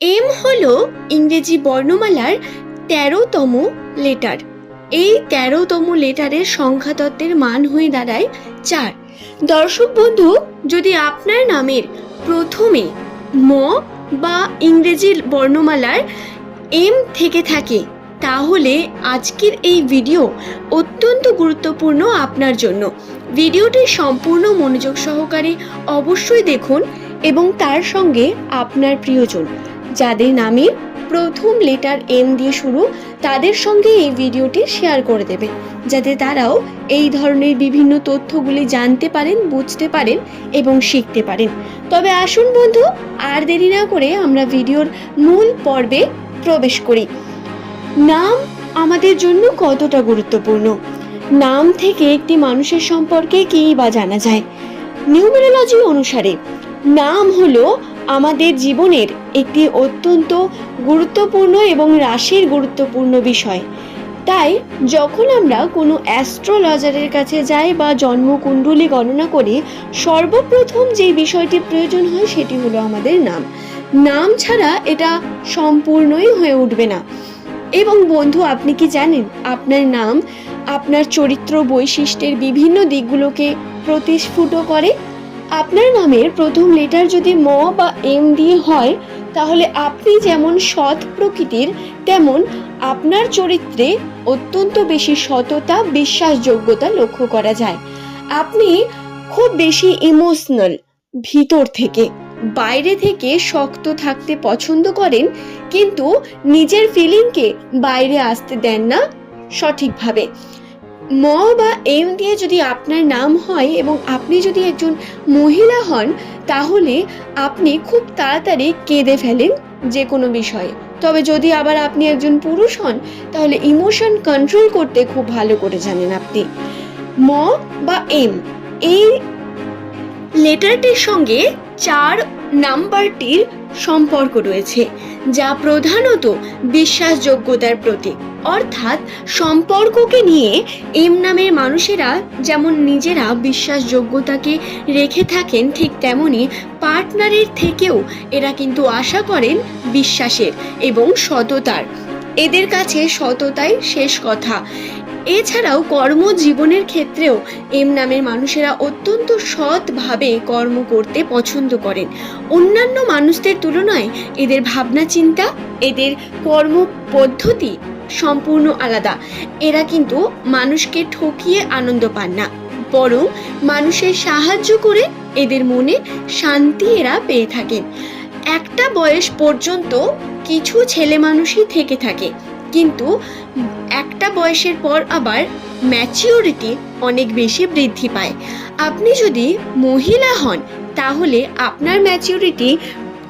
M হলো ইংরেজি বর্ণমালার তেরোতম লেটার। এই তেরোতম লেটারের সংখ্যাতত্ত্বের মান হয়ে দাঁড়ায় চার। দর্শক বন্ধু, যদি আপনার নামের প্রথমে ম বা ইংরেজি বর্ণমালার এম থেকে থাকে, তাহলে আজকের এই ভিডিও অত্যন্ত গুরুত্বপূর্ণ আপনার জন্য। ভিডিওটি সম্পূর্ণ মনোযোগ সহকারে অবশ্যই দেখুন এবং তার সঙ্গে আপনার প্রিয়জন। যাদের নামে প্রথম লেটার এম দিয়ে শুরু, তাদের সঙ্গে এই ভিডিওটি শেয়ার করে দেবে, যাতে তারাও এই ধরনের বিভিন্ন তথ্যগুলি জানতে পারেন, বুঝতে পারেন এবং শিখতে পারেন। তবে আসুন বন্ধু, আর দেরি না করে আমরা ভিডিওর মূল পর্বে প্রবেশ করি। নাম আমাদের জন্য কতটা গুরুত্বপূর্ণ? নাম থেকে একটি মানুষের সম্পর্কে কী বা জানা যায়? নিউমেরোলজি অনুসারে, নাম হলো আমাদের জীবনের একটি অত্যন্ত গুরুত্বপূর্ণ এবং রাশির গুরুত্বপূর্ণ বিষয়। তাই, যখন আমরা কোনো অ্যাস্ট্রোলজারের কাছে যাই বা জন্মকুণ্ডলী গণনা করি, সর্বপ্রথম যে বিষয়টি প্রয়োজন হয় সেটি হলো আমাদের নাম। নাম ছাড়া এটা সম্পূর্ণই হয়ে উঠবে না। এবং বন্ধু, আপনি কি জানেন, আপনার নাম, আপনার চরিত্র বৈশিষ্ট্যের বিভিন্ন দিকগুলোকে প্রতিস্ফুট করে? আপনার নামের প্রথম লেটার যদি ম বা এম দিয়ে হয়, তাহলে আপনি যেমন সৎ প্রকৃতির, তেমন আপনার চরিত্রে অত্যন্ত বেশি সততা, বিশ্বাসযোগ্যতা লক্ষ্য করা যায়। আপনি খুব বেশি ইমোশনাল ভিতর থেকে, বাইরে থেকে শক্ত থাকতে পছন্দ করেন, কিন্তু নিজের ফিলিংকে বাইরে আসতে দেন না সঠিকভাবে। ম বা এম দিয়ে যদি আপনার নাম হয় এবং আপনি যদি একজন মহিলা হন, তাহলে আপনি খুব তাড়াতাড়ি কেঁদে ফেলেন যে কোনো বিষয়ে। তবে যদি আবার আপনি একজন পুরুষ হন, তাহলে ইমোশন কন্ট্রোল করতে খুব ভালো করে জানেন আপনি। ম বা এম, এই লেটারটির সঙ্গে চার নাম্বারটির সম্পর্ক রয়েছে, যা প্রধানত বিশ্বাসযোগ্যতার প্রতীক। অর্থাৎ সম্পর্ককে নিয়ে এম নামের মানুষেরা যেমন নিজেরা বিশ্বাসযোগ্যতাকে রেখে থাকেন, ঠিক তেমনি পার্টনারের থেকেও এরা কিন্তু আশা করেন বিশ্বাসের এবং সততার। এদের কাছে সততাই শেষ কথা। এছাড়াও কর্মজীবনের ক্ষেত্রেও এম নামের মানুষেরা অত্যন্ত সৎভাবে কর্ম করতে পছন্দ করেন। অন্যান্য মানুষদের তুলনায় এদের ভাবনা চিন্তা, এদের কর্ম পদ্ধতি সম্পূর্ণ আলাদা। এরা কিন্তু মানুষকে ঠকিয়ে আনন্দ পান না। বরং মানুষের সাহায্য করে এদের মনে শান্তি এরা পেয়ে থাকেন। একটা বয়স পর্যন্ত কিছু ছেলে মানুষই থেকে থাকে। কিন্তু একটা বয়সের পর আবার ম্যাচিওরিটি অনেক বেশি বৃদ্ধি পায়। আপনি যদি মহিলা হন, তাহলে আপনার ম্যাচিওরিটি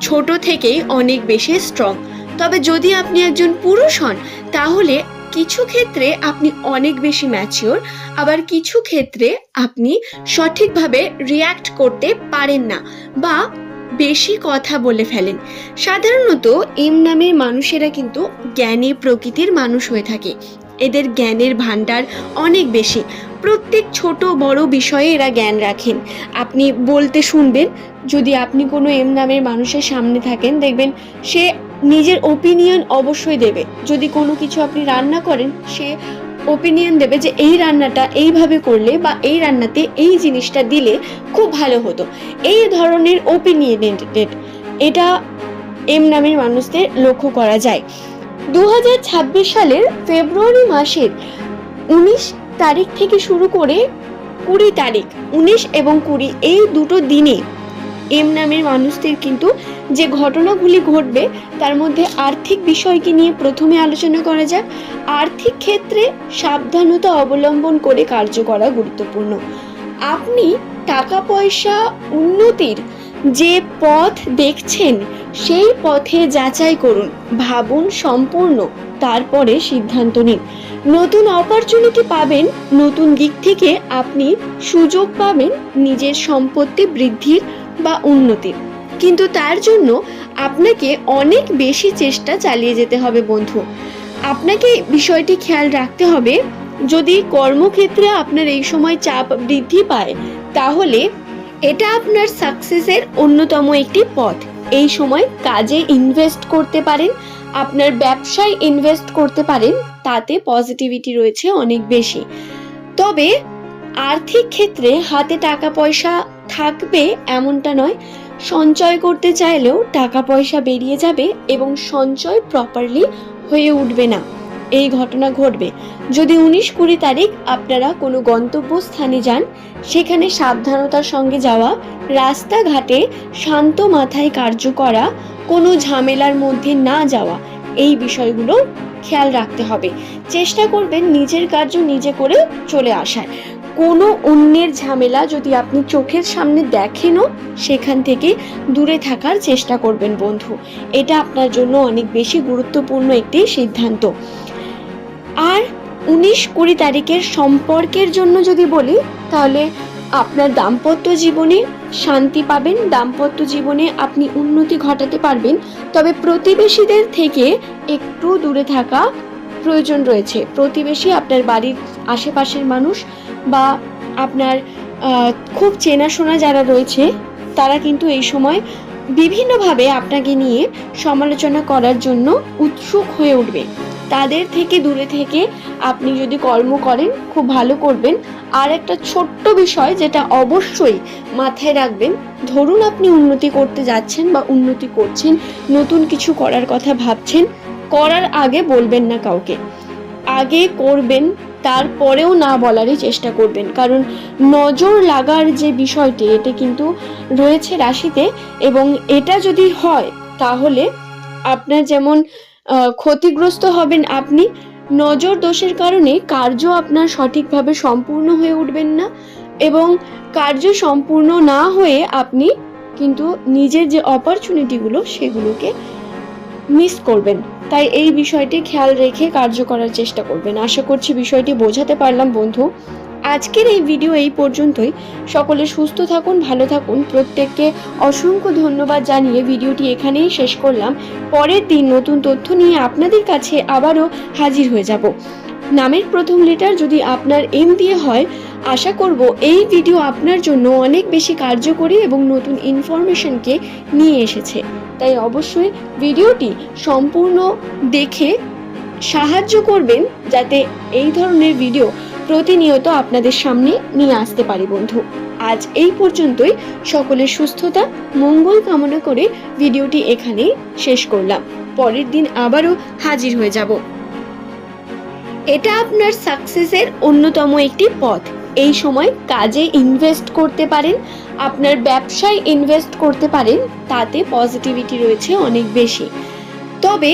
ছোট থেকেই অনেক বেশি স্ট্রং তবে যদি আপনি একজন পুরুষ হন, তাহলে কিছু ক্ষেত্রে আপনি অনেক বেশি ম্যাচিওর আবার কিছু ক্ষেত্রে আপনি সঠিকভাবে রিয়্যাক্ট করতে পারেন না বা বেশি কথা বলে ফেলেন। সাধারণত এম নামের মানুষেরা কিন্তু জ্ঞানী প্রকৃতির মানুষ হয়ে থাকে। এদের জ্ঞানের ভাণ্ডার অনেক বেশি। প্রত্যেক ছোট বড় বিষয়ে এরা জ্ঞান রাখেন। আপনি বলতে শুনবেন, যদি আপনি কোনো এম নামের মানুষের সামনে থাকেন, দেখবেন সে নিজের ওপিনিয়ন অবশ্যই দেবে। যদি কোনো কিছু আপনি রান্না করেন, সে ওপিনিয়ন দেবে যে এই রান্নাটা এইভাবে করলে বা এই রান্নাতে এই জিনিসটা দিলে খুব ভালো হতো। এই ধরনের ওপিনিয়নেটেড এটা এম নামের মানুষদের লক্ষ্য করা যায়। দু হাজার ছাব্বিশ সালের ফেব্রুয়ারি মাসের উনিশ তারিখ থেকে শুরু করে কুড়ি তারিখ, উনিশ এবং কুড়ি এই দুটো দিনে এম নামের মানুষদের কিন্তু যে ঘটনাগুলি ঘটবে, তার মধ্যে আর্থিক বিষয়কে নিয়ে প্রথমে আলোচনা করা যাক। আর্থিক ক্ষেত্রে সাবধানতা অবলম্বন করে কার্য করা গুরুত্বপূর্ণ। আপনি টাকা পয়সা উন্নতির যে পথ দেখছেন, সেই পথে যাচাই করুন, ভাবুন সম্পূর্ণ, তারপরে সিদ্ধান্ত নিন। নতুন অপরচুনিটি পাবেন, নতুন দিক থেকে আপনি সুযোগ পাবেন, নিজের সম্পত্তি বৃদ্ধির বা উন্নতি। কিন্তু তার জন্য আপনাকে অনেক বেশি চেষ্টা চালিয়ে যেতে হবে বন্ধু। আপনাকে বিষয়টি খেয়াল রাখতে হবে, যদি কর্মক্ষেত্রে আপনার এই সময় চাপ বৃদ্ধি পায়, তাহলে এটা আপনার সাকসেসের অন্যতম একটি পথ। এই সময় কাজে ইনভেস্ট করতে পারেন, আপনার ব্যবসায় ইনভেস্ট করতে পারেন, তাতে পজিটিভিটি রয়েছে অনেক বেশি। তবে আর্থিক ক্ষেত্রে হাতে টাকা পয়সা থাকবে এমনটা নয়। সঞ্চয় করতে চাইলেও টাকা পয়সা বেরিয়ে যাবে এবং সঞ্চয় প্রপারলি হয়ে উঠবে না। এই ঘটনা ঘটবে। যদি উনিশ কুড়ি তারিখ আপনারা কোনো গন্তব্যস্থানে যান, সেখানে সাবধানতার সঙ্গে যাওয়া, রাস্তাঘাটে শান্ত মাথায় কার্য করা, কোনো ঝামেলার মধ্যে না যাওয়া, এই বিষয়গুলো খেয়াল রাখতে হবে। চেষ্টা করবেন নিজের কার্য নিজে করে চলে আসার। কোনো অন্যের ঝামেলা যদি আপনি চোখের সামনে দেখেনও, সেখান থেকে দূরে থাকার চেষ্টা করবেন বন্ধু। এটা আপনার জন্য অনেক বেশি গুরুত্বপূর্ণ একটি সিদ্ধান্ত। আর উনিশ কুড়ি তারিখের সম্পর্কের জন্য যদি বলি, তাহলে আপনার দাম্পত্য জীবনে শান্তি পাবেন, দাম্পত্য জীবনে আপনি উন্নতি ঘটাতে পারবেন। তবে প্রতিবেশীদের থেকে একটু দূরে থাকা প্রয়োজন রয়েছে। প্রতিবেশী আপনার বাড়ির আশেপাশের মানুষ বা আপনার খুব চেনাশোনা যারা রয়েছে, তারা কিন্তু এই সময় বিভিন্নভাবে আপনাকে নিয়ে সমালোচনা করার জন্য উৎসুক হয়ে উঠবে। তাদের থেকে দূরে থেকে আপনি যদি কর্ম করেন, খুব ভালো করবেন। আর একটা ছোট্ট বিষয় যেটা অবশ্যই মাথায় রাখবেন, ধরুন আপনি উন্নতি করতে যাচ্ছেন বা উন্নতি করছেন, নতুন কিছু করার কথা ভাবছেন, করার আগে বলবেন না কাউকে। আগে করবেন তারপরেও না বলারই চেষ্টা করবেন। কারণ নজর লাগার যে বিষয়টি, এটা কিন্তু রয়েছে রাশিতে এবং এটা যদি হয়, তাহলে আপনার যেমন ক্ষতিগ্রস্ত হবেন আপনি, নজর দোষের কারণে কার্য আপনার সঠিকভাবে সম্পূর্ণ হয়ে উঠবেন না এবং কার্য সম্পূর্ণ না হয়ে আপনি কিন্তু নিজের যে অপরচুনিটিগুলো সেগুলোকে মিস করবেন। তাই এই বিষয়টি খেয়াল রেখে কার্য করার চেষ্টা করবেন। আশা করছি বিষয়টি বোঝাতে পারলাম, বন্ধু। আজকের এই ভিডিও এই পর্যন্তই। সকলে সুস্থ থাকুন, ভালো থাকুন। প্রত্যেককে অসংখ্য ধন্যবাদ জানিয়ে ভিডিওটি এখানেই শেষ করলাম। পরের দিন নতুন তথ্য নিয়ে আপনাদের কাছে আবারও হাজির হয়ে যাব। নামের প্রথম লেটার যদি আপনার এম দিয়ে হয় আশা করব এই ভিডিও আপনার জন্য অনেক বেশি কার্যকরী এবং নতুন ইনফরমেশনকে নিয়ে এসেছে। তাই অবশ্যই ভিডিওটি সম্পূর্ণ দেখে সাহায্য করবেন যাতে এই ধরনের ভিডিও প্রতিনিয়ত আপনাদের সামনে নিয়ে আসতে পারি বন্ধু। আজ এই পর্যন্তই। সকলের সুস্থতা, মঙ্গল কামনা করে ভিডিওটি এখানেই শেষ করলাম। পরের দিন আবারও হাজির হয়ে যাব। এটা আপনার সাকসেসের অন্যতম একটি পথ। এই সময় কাজে ইনভেস্ট করতে পারেন, আপনার ব্যবসায় ইনভেস্ট করতে পারেন, তাতে পজিটিভিটি রয়েছে অনেক বেশি। তবে